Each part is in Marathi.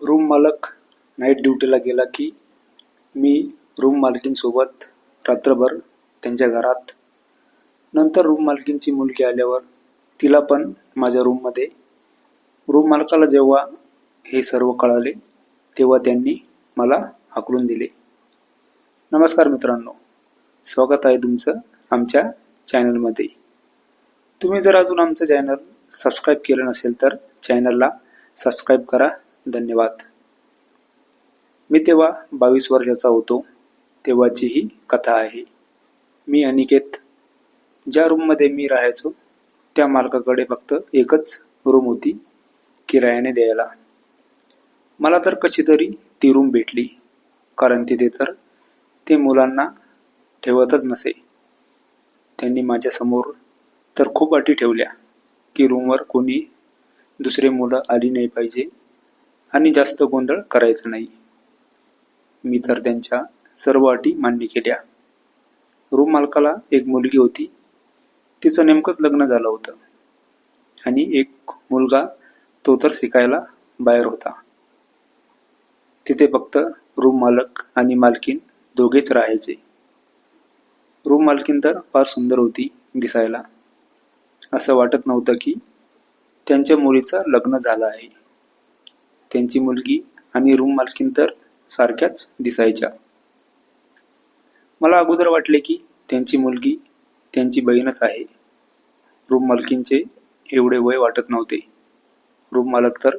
रूम मालक नाईट ड्युटीला गेला की मी रूम मालकींसोबत रात्रभर त्यांच्या घरात. नंतर रूम मालकींची मुलगी आल्यावर तिला पण माझ्या रूममध्ये रूम मालकाला जेव्हा हे सर्व कळाले तेव्हा त्यांनी मला हाकलून दिले. नमस्कार मित्रांनो स्वागत आहे तुमचं आमच्या चॅनलमध्ये तुम्ही जर अजून आमचं चॅनल सबस्क्राईब केलं नसेल तर चॅनलला सबस्क्राईब करा. धन्यवाद. मी तेव्हा बावीस वर्षाचा होतो. तेव्हाची ही कथा आहे. मी अनिकेत. ज्या रूममध्ये मी राहायचो त्या मालकाकडे फक्त एकच रूम होती किरायाने द्यायला. मला तर कशी तरी ती रूम भेटली कारण तिथे तर ते मुलांना ठेवतच नसे. त्यांनी माझ्यासमोर तर खूप अटी ठेवल्या की रूमवर कोणी दुसरे मुलं आली नाही पाहिजे आणि जास्त गोंधळ करायचा नाही. मी तर त्यांच्या सर्व अटी मान्य केल्या. रूम मालकाला एक मुलगी होती. तिचं नेमकंच लग्न झालं होतं. आणि एक मुलगा तो तर शिकायला बाहेर होता. तिथे फक्त रूम मालक आणि मालकीन दोघेच राहायचे. रूम मालकीन तर फार सुंदर होती दिसायला. असं वाटत नव्हतं की त्यांच्या मुलीचं लग्न झालं आहे. त्यांची मुलगी आणि रूम मालकीन तर सारख्याच दिसायच्या. मला अगोदर वाटले की त्यांची मुलगी त्यांची बहीणच आहे. रूम मालकींचे एवढे वय वाटत नव्हते. रूम मालक तर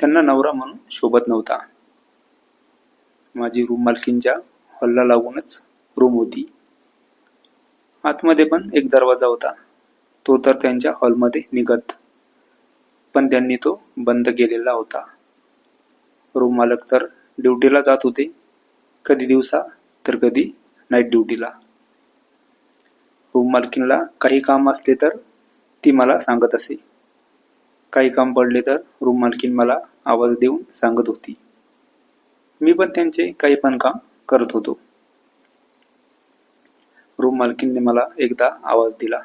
त्यांना नवरा म्हणून शोभत नव्हता. माझी रूम मालकींच्या हॉलला लागूनच रूम होती. आतमध्ये पण एक दरवाजा होता. तो तर त्यांच्या हॉलमध्ये निघत. पण त्यांनी तो बंद केलेला होता. रूम मालक तर ड्युटीला जात होते. कधी दिवसा तर कधी नाईट ड्युटीला रूम मालकीनला काही काम असले तर ती मला सांगत असे. काही काम पडले तर रूम मालकीन मला आवाज देऊन सांगत होती. मी पण त्यांचे काही पण काम करत होतो. रूम मालकीनने मला एकदा आवाज दिला.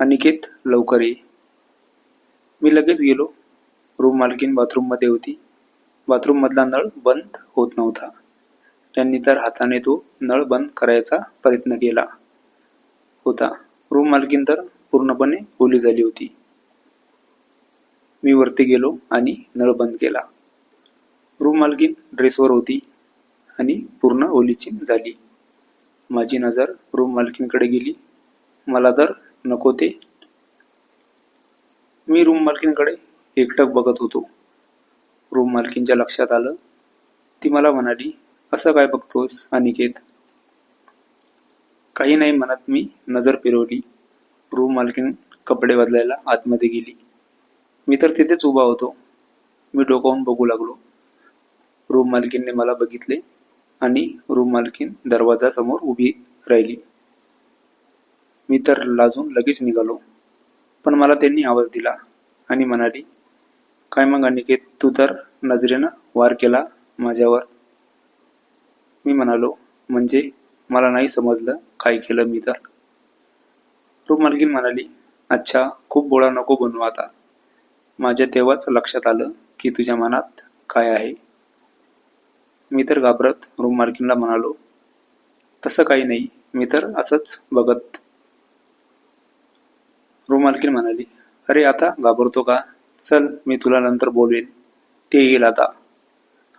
अनिकेत लवकर ये. मी लगेच गेलो. रूम मालकीन बाथरूममध्ये होती. बाथरूममधला नळ बंद होत नव्हता. त्यांनी तर हाताने तो नळ बंद करायचा प्रयत्न केला होता. रूम मालकीन तर पूर्णपणे ओली झाली होती. मी वरती गेलो आणि नळ बंद केला. रूम मालकीन ड्रेसवर होती आणि पूर्ण ओलीची झाली. माझी नजर रूम मालकीनकडे गेली. मला तर नको ते. मी रूम मालकीनकडे एकटक बघत होतो. रूम मालकीनच्या लक्षात आलं. ती मला म्हणाली असं काय बघतोस अनिकेत? काही नाही म्हणत मी नजर फिरवली. रूम मालकीन कपडे बदलायला आतमध्ये गेली. मी तर तिथेच उभा होतो. मी डोकावून बघू लागलो. रूम मालकीनने मला बघितले आणि रूम मालकीन दरवाजासमोर उभी राहिली. मी तर लाजून लगेच निघालो पण मला त्यांनी आवाज दिला आणि म्हणाली काय मग अनिकेत तू तर नजरेनं वार केला माझ्यावर. मी म्हणालो म्हणजे मला नाही समजलं काय केलं मी तर. रूम मालकीन म्हणाली अच्छा खूप बोळा नको बनवू आता. माझ्या तेव्हाच लक्षात आलं की तुझ्या मनात काय आहे. मी तर घाबरत रूम मालकीनला म्हणालो तसं काही नाही मी तर असंच बघत. रूम मालकीन म्हणाली अरे आता घाबरतो का? चल मी तुला नंतर बोलवेन. ते येईल आता.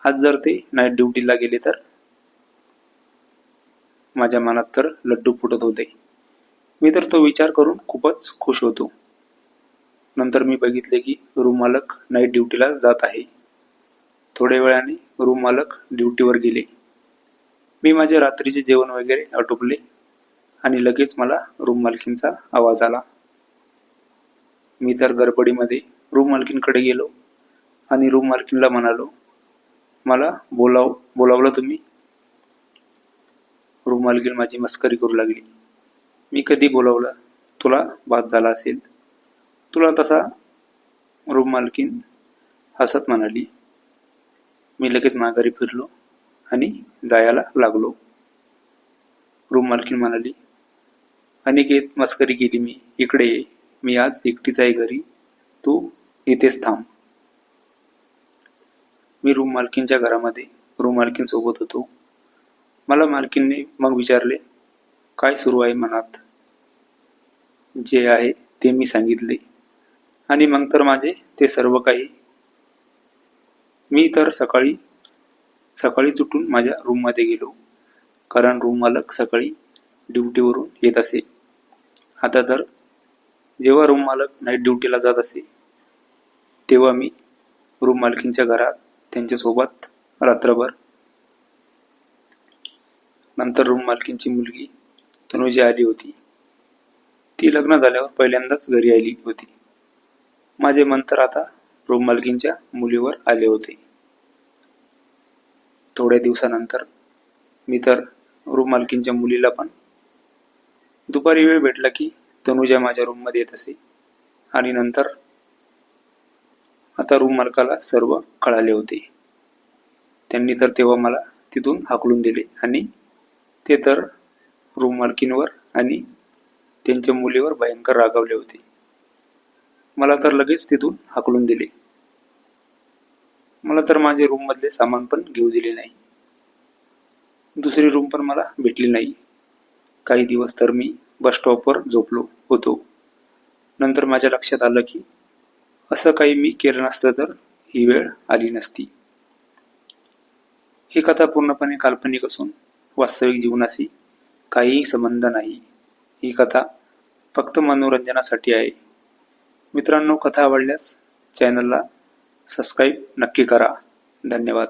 आज जर ते नाईट ड्युटीला गेले तर? माझ्या मनात तर लड्डू फुटत होते. मी तर तो विचार करून खूपच खुश होतो. नंतर मी बघितले की रूम मालक नाईट ड्युटीला जात आहे. थोड्या वेळाने रूम मालक ड्युटीवर गेले. मी माझे रात्रीचे जेवण वगैरे आटोपले आणि लगेच मला रूम मालकींचा आवाज आला. मी तर गडबडीमध्ये रूम मालकीनकडे गेलो आणि रूम मालकीनला म्हणालो मला बोलाव बोलावलं तुम्ही? रूम मालकीन माझी मस्करी करू लागली. मी कधी बोलावलं? तुला बाद झाला असेल. तुला तसा? रूम मालकीन हसत म्हणाली. मी लगेच माघारी फिरलो आणि जायला लागलो. रूम मालकीन म्हणाली अनिकेत मस्करी केली मी. इकडे ये. मी आज एकटीच आहे घरी. तू इथेच थांब. मी रूम मालकीनच्या घरामध्ये रूम मालकीनसोबत होतो. मला मालकीनने मग विचारले काय सुरू आहे मनात? जे आहे ते मी सांगितले. आणि मग तर माझे ते सर्व काही. मी तर सकाळी सकाळीच उठून माझ्या रूममध्ये गेलो. कारण रूम मालक सकाळी ड्युटीवरून येत असे. आता तर जेव्हा रूम मालक नाईट ड्युटीला जात असे तेव्हा मी रूम मालकींच्या घरात त्यांच्यासोबत रात्रभर. नंतर रूम मालकींची मुलगी तनुजी आली होती. ती लग्न झाल्यावर पहिल्यांदाच घरी आली होती. माझे मन तर आता रूम मालकींच्या मुलीवर आले होते. थोड्या दिवसानंतर मी तर रूम मालकींच्या मुलीला पण दुपारी वेळ भेटला की तनुजा माझ्या रूममध्ये येत असे आणि नंतर आता रूम मालकाला सर्व कळाले होते. त्यांनी तर तेव्हा मला तिथून हाकलून दिले आणि ते तर रूम मालकींवर आणि त्यांच्या मुलीवर भयंकर रागावले होते. मला तर लगेच तिथून हाकलून दिले. मला तर माझे रूममधले सामान पण घेऊ दिले नाही. दुसरी रूम पण मला भेटली नाही. काही दिवस तर मी बस स्टॉपवर झोपलो होतो. नंतर माझ्या लक्षात आलं की असं काही मी केलं नसतं तर ही वेळ आली नसती. ही कथा पूर्णपणे काल्पनिक असून वास्तविक जीवनाशी काहीही संबंध नाही. ही कथा फक्त मनोरंजनासाठी आहे. मित्रांनो कथा आवडल्यास चॅनलला सबस्क्राईब नक्की करा. धन्यवाद.